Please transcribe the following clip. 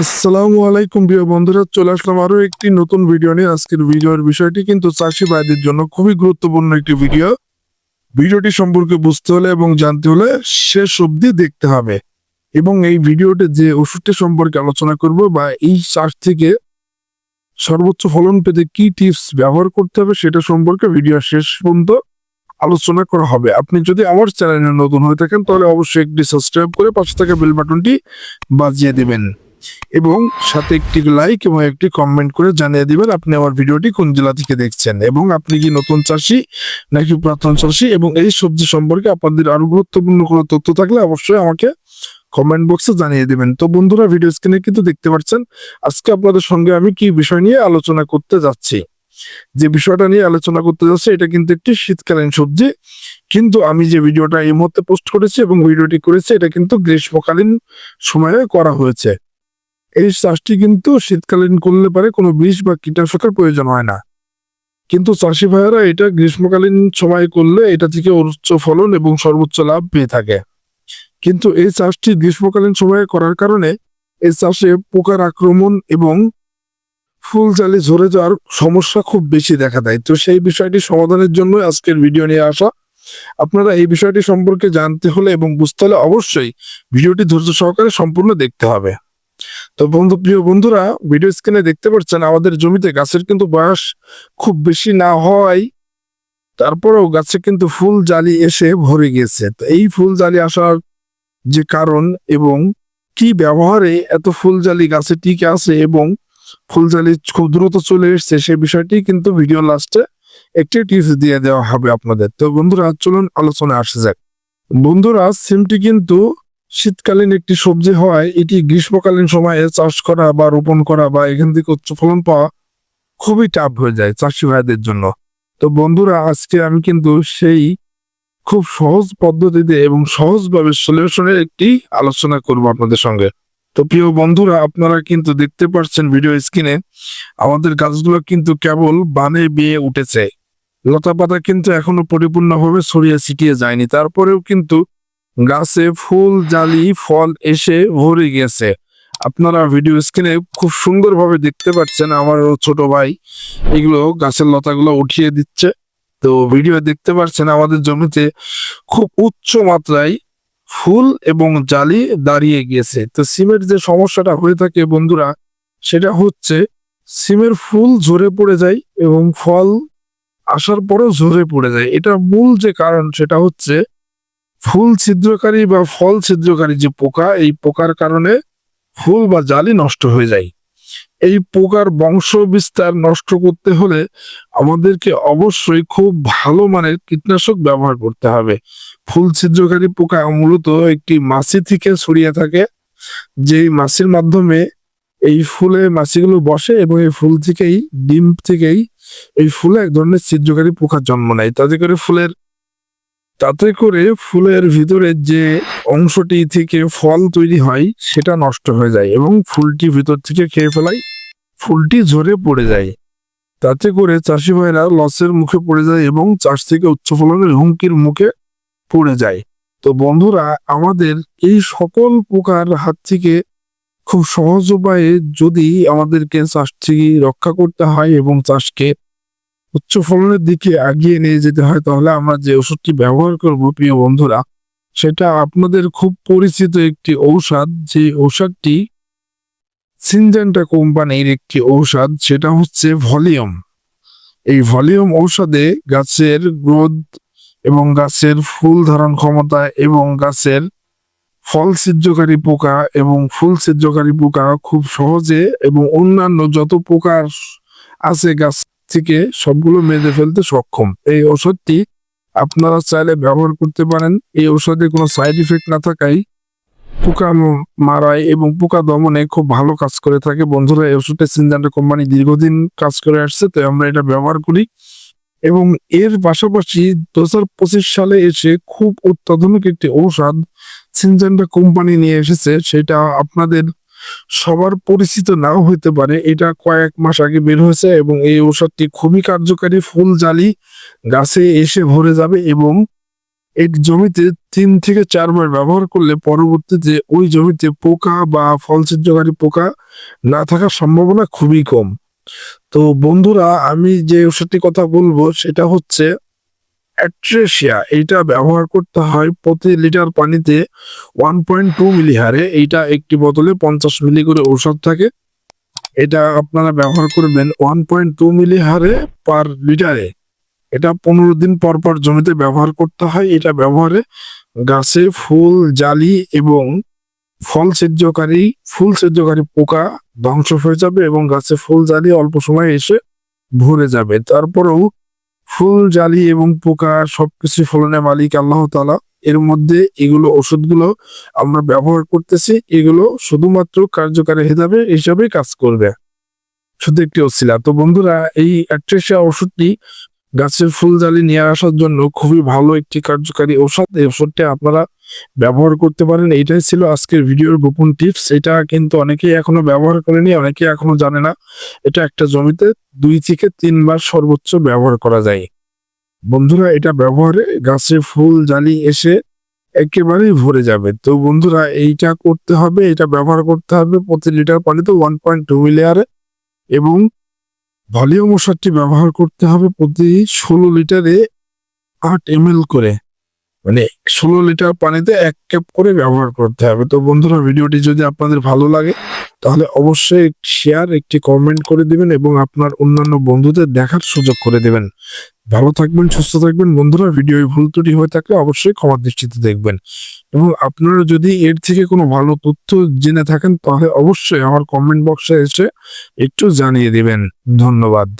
আসসালামু আলাইকুম প্রিয় বন্ধুরা, চলে আসলাম আরও একটি নতুন ভিডিও নিয়ে। আজকের ভিডিওর বিষয়টি কিন্তু চাষি ভাইদের জন্য খুবই গুরুত্বপূর্ণ একটি ভিডিও ভিডিওটি সম্পর্কে বুঝতে হলে এবং জানতে হলে শেষ অবধি দেখতে হবে। এবং এই ভিডিওতে যে ওষুধটি সম্পর্কে আলোচনা করব বা এই চাষ থেকে সর্বোচ্চ ফলন পেতে কি টিপস ব্যবহার করতে হবে সেটা সম্পর্কে ভিডিও শেষ পর্যন্ত আলোচনা করা হবে। আপনি যদি আমার চ্যানেলে নতুন হয়ে থাকেন, তাহলে অবশ্যই একটি সাবস্ক্রাইব করে পাশে থাকা বেল বাটনটি বাজিয়ে দিবেন। এবং সাথে একটি লাইক এবং একটি কমেন্ট করে জানিয়ে দিবেন আপনি আমার ভিডিওটি কোন জেলা থেকে দেখছেন। এবং আপনি কি নতুন চাষি নাকি পুরাতন চাষি? এবং এই সবজি সম্পর্কে আপনাদের আরও গুরুত্বপূর্ণ কোনো তথ্য থাকলে অবশ্যই আমাকে কমেন্ট বক্সে জানিয়ে দিবেন। তো বন্ধুরা ভিডিও স্ক্রিনে কিন্তু দেখতে পাচ্ছেন, আজকে আপনাদের সঙ্গে আমি কি বিষয় নিয়ে আলোচনা করতে যাচ্ছি। যে বিষয়টা নিয়ে আলোচনা করতে যাচ্ছি, এটা কিন্তু একটি শীতকালীন সবজি। কিন্তু আমি যে ভিডিওটা এই মুহূর্তে পোস্ট করেছি এবং ভিডিওটি করেছি, এটা কিন্তু গ্রীষ্মকালীন সময়ে করা হয়েছে। এই চাষটি কিন্তু শীতকালীন করলে পারে কোনো বিষ বা কীটনাশকের প্রয়োজন হয় না। কিন্তু চাষি ভাইয়েরা এটা গ্রীষ্মকালীন সময় করলে এটা থেকে উচ্চ ফলন এবং সর্বোচ্চ লাভ পেয়ে থাকে। কিন্তু এই চাষটি গ্রীষ্মকালীন সময়ে করার কারণে এই চাষে পোকার আক্রমণ এবং ফুল জালি ঝরে যাওয়ার সমস্যা খুব বেশি দেখা দেয়। তো সেই বিষয়টি সমাধানের জন্য আজকের ভিডিও নিয়ে আসা। আপনারা এই বিষয়টি সম্পর্কে জানতে হলে এবং বুঝতে হলে অবশ্যই ভিডিওটি ধৈর্য সহকারে সম্পূর্ণ দেখতে হবে। তো বন্ধু, প্রিয় বন্ধুরা ভিডিও স্ক্রিনে দেখতে পাচ্ছেন আমাদের জমিতে গাছের কিন্তু বয়স খুব বেশি না হওয়ায় তারপরেও গাছে কিন্তু ফুল জালি এসে ভরে গিয়েছে। তো এই ফুল জালি আসার যে কারণ এবং কি ব্যবহারে এত ফুল জালি গাছে টিকে আছে এবং ফুল জালি খুব দ্রুত চলে এসছে, সে বিষয়টি কিন্তু ভিডিও লাস্টে একটি টিপস দিয়ে দেওয়া হবে আপনাদের। তো বন্ধুরা, চলুন আলোচনা আসে যাক। বন্ধুরা সিমটি কিন্তু শীতকালীন একটি সবজি হয়, এটি গ্রীষ্মকালীন সময়ে চাষ করা বা রোপণ করা বা এখান থেকে উচ্চ ফলন পাওয়া খুবই টাফ হয়ে যায় চাষি ভাইদের জন্য। তো বন্ধুরা, আজকে আমি কিন্তু সেই খুব সহজ পদ্ধতিতে এবং সহজভাবে সলিউশনের একটি আলোচনা করব আপনাদের সঙ্গে। তো প্রিয় বন্ধুরা, আপনারা কিন্তু দেখতে পাচ্ছেন ভিডিও স্ক্রিনে আমাদের গাছগুলো কিন্তু কেবল বানে বিয়ে উঠেছে। লতা পাতা কিন্তু এখনও পরিপূর্ণভাবে ছড়িয়ে ছিটিয়ে যায়নি। তারপরেও কিন্তু গাছে ফুল, জালি, ফল এসে ভরে গেছে। আপনারা ভিডিও স্ক্রিনে খুব সুন্দরভাবে দেখতে পাচ্ছেন আমার ছোট ভাই। এগুলো গাছের লতাগুলো উঠিয়ে দিচ্ছে। তো ভিডিও দেখতে পাচ্ছেন আমাদের জমিতে খুব উচ্চ মাত্রায় ফুল এবং জালি দাঁড়িয়ে গিয়েছে তো সিমের যে সমস্যাটা হয়ে থাকে বন্ধুরা, সেটা হচ্ছে সিমের ফুল ঝরে পড়ে যায় এবং ফল আসার পরেও ঝরে পড়ে যায়। এটা মূল যে কারণ, সেটা হচ্ছে ফুল ছিদ্রকারী বা ফল ছিদ্রকারী যে পোকা, এই পোকার কারণে ফুল বা জালি নষ্ট হয়ে যায়। এই পোকার বংশ বিস্তার নষ্ট করতে হলে আমাদেরকে অবশ্যই খুব ভালো মানের কীটনাশক ব্যবহার করতে হবে। ফুল ছিদ্রকারী পোকা মূলত একটি মাছি থেকে ছড়িয়ে থাকে, যেই মাছির মাধ্যমে এই ফুলে মাছিগুলো বসে এবং এই ফুল থেকেই, ডিম থেকেই এই ফুলে এক ধরনের ছিদ্রকারী পোকা জন্ম নেয়। তাতে করে ফুলের তাতে করে ফুলের ভিতরে যে অংশটি থেকে ফল তৈরি হয়, সেটা নষ্ট হয়ে যায় এবং ফুলটি ভিতর থেকে খেয়ে ফেলায় ফুলটি ঝরে পড়ে যায়। তাতে করে চাষি ভাইরা লসের মুখে পড়ে যায় এবং চাষ থেকে উচ্চ ফলনের হুমকির মুখে পড়ে যায়। তো বন্ধুরা, আমাদের এই সকল পোকার হাত থেকে খুব সহজ উপায়ে যদি আমাদেরকে চাষটি রক্ষা করতে হয় এবং চাষকে উচ্চ ফলনের দিকে আগিয়ে নিয়ে যেতে হয়, তাহলে আমরা যে ওষুধটি ব্যবহার করব, প্রিয় বন্ধুরা, সেটা আপনাদের খুব পরিচিত একটি ঔষধ। যে ঔষধটি সিনজেন্টা কোম্পানির একটি ঔষধ, সেটা হচ্ছে ভলিউম। এই ভলিউম ঔষধে গাছের গ্রোথ এবং গাছের ফুল ধারণ ক্ষমতা এবং গাছের ফল ছিদ্রকারী পোকা এবং ফুল ছিদ্রকারী পোকা খুব সহজে এবং অন্যান্য যত পোকার আছে গাছ থেকে সবগুলো মেরে ফেলতে সক্ষম। এই ওষুধটি আপনারা চাইলে ব্যবহার করতে পারেন। এই ওষুধে কোনো সাইড ইফেক্ট না থাকায় পোকা মারায় এবং পোকা দমনে খুব ভালো কাজ করে থাকে। বন্ধুরা, এই ওষুধটা সিনজান্টা কোম্পানি দীর্ঘদিন কাজ করে আসছে তো আমরা এটা ব্যবহার করি। এবং এর পাশাপাশি দু হাজার পঁচিশ সালে এসে খুব অত্যাধুনিক একটি ঔষধ সিনজেন্টা কোম্পানি নিয়ে এসেছে। সেটা আপনাদের সবার পরিচিত নাও হইতে পারে। এটা কয়েক মাস আগে বের হয়েছে এবং এই ঔষধটি খুবই কার্যকারী। ফুল জালি গাছে এসে ভরে যাবে এবং এই জমিতে তিন থেকে চারবার ব্যবহার করলে পরবর্তীতে ওই জমিতে পোকা বা ফল ছিদ্রকারী পোকা না থাকার সম্ভাবনা খুবই কম। তো বন্ধুরা, আমি যে ওষুধটি কথা বলব, সেটা হচ্ছে অ্যাট্রেসিয়া এইটা ব্যবহার করতে হয় প্রতি লিটার পানিতে ওয়ান পয়েন্ট টু মিলি হারে এইটা একটি বোতলে পঞ্চাশ মিলি করে ঔষধ থাকে। এটা আপনারা ব্যবহার করবেন ওয়ান পয়েন্ট টু মিলি হারে পার লিটারে এটা পনেরো দিন পর পর জমিতে ব্যবহার করতে হয়। এটা ব্যবহারে গাছে ফুল, জালি এবং ফল ছিদ্রকারী ফুল ছিদ্রকারী পোকা ধ্বংস হয়ে যাবে এবং গাছে ফুল, জালি অল্প সময় এসে ভরে যাবে। তারপরেও ফুল, জালি এবং পোকা সবকিছু ফলনের মালিক আল্লাহ তালা এর মধ্যে এগুলো ওষুধগুলো আমরা ব্যবহার করতেছি। এগুলো শুধুমাত্র কার্যকারী হিসাবে হিসাবে কাজ করবে। শুধু একটি অছিলা তো বন্ধুরা, এই অ্যাট্রেসিয়া ওষুধটি গাছের ফুল জালি নিয়ে আসার জন্য খুবই ভালো একটি কার্যকারী ঔষধ। এই ওষুধটি আপনারা ব্যবহার করতে পারেন। এইটাই ছিল আজকের ভিডিওর গোপন টিপস। এটা কিন্তু অনেকেই এখনও ব্যবহার করেনি, অনেকেই এখনও জানে না। এটা একটা জমিতে দুই থেকে তিনবার সর্বোচ্চ ব্যবহার করা যায়। বন্ধুরা, এটা ব্যবহারে গাছে ফুল জালি এসে একেবারেই ভরে যাবে। তো বন্ধুরা, এইটা করতে হবে, এটা ব্যবহার করতে হবে। প্রতি লিটার পানিতে ওয়ান পয়েন্ট টু মিলিয়ারে এবং ভলিউম ওষুধটি ব্যবহার করতে হবে প্রতি ষোলো লিটারে আট এম করে। মানে ষোলো লিটার পানিতে এক ক্যাপ করে ব্যবহার করতে হবে। তো বন্ধুরা, ভিডিওটি যদি আপনাদের ভালো লাগে, তাহলে অবশ্যই শেয়ার একটি কমেন্ট করে দিবেন এবং আপনার অন্যান্য বন্ধুদের দেখার সুযোগ করে দেবেন। ভালো থাকবেন, সুস্থ থাকবেন। বন্ধুরা ভিডিও ভুল ত্রুটি হয়ে থাকলে অবশ্যই ক্ষমার দৃষ্টিতে দেখবেন। এবং আপনারা যদি এর থেকে কোনো ভালো তথ্য জেনে থাকেন, তাহলে অবশ্যই আমার কমেন্ট বক্সে এসে একটু জানিয়ে দিবেন। ধন্যবাদ।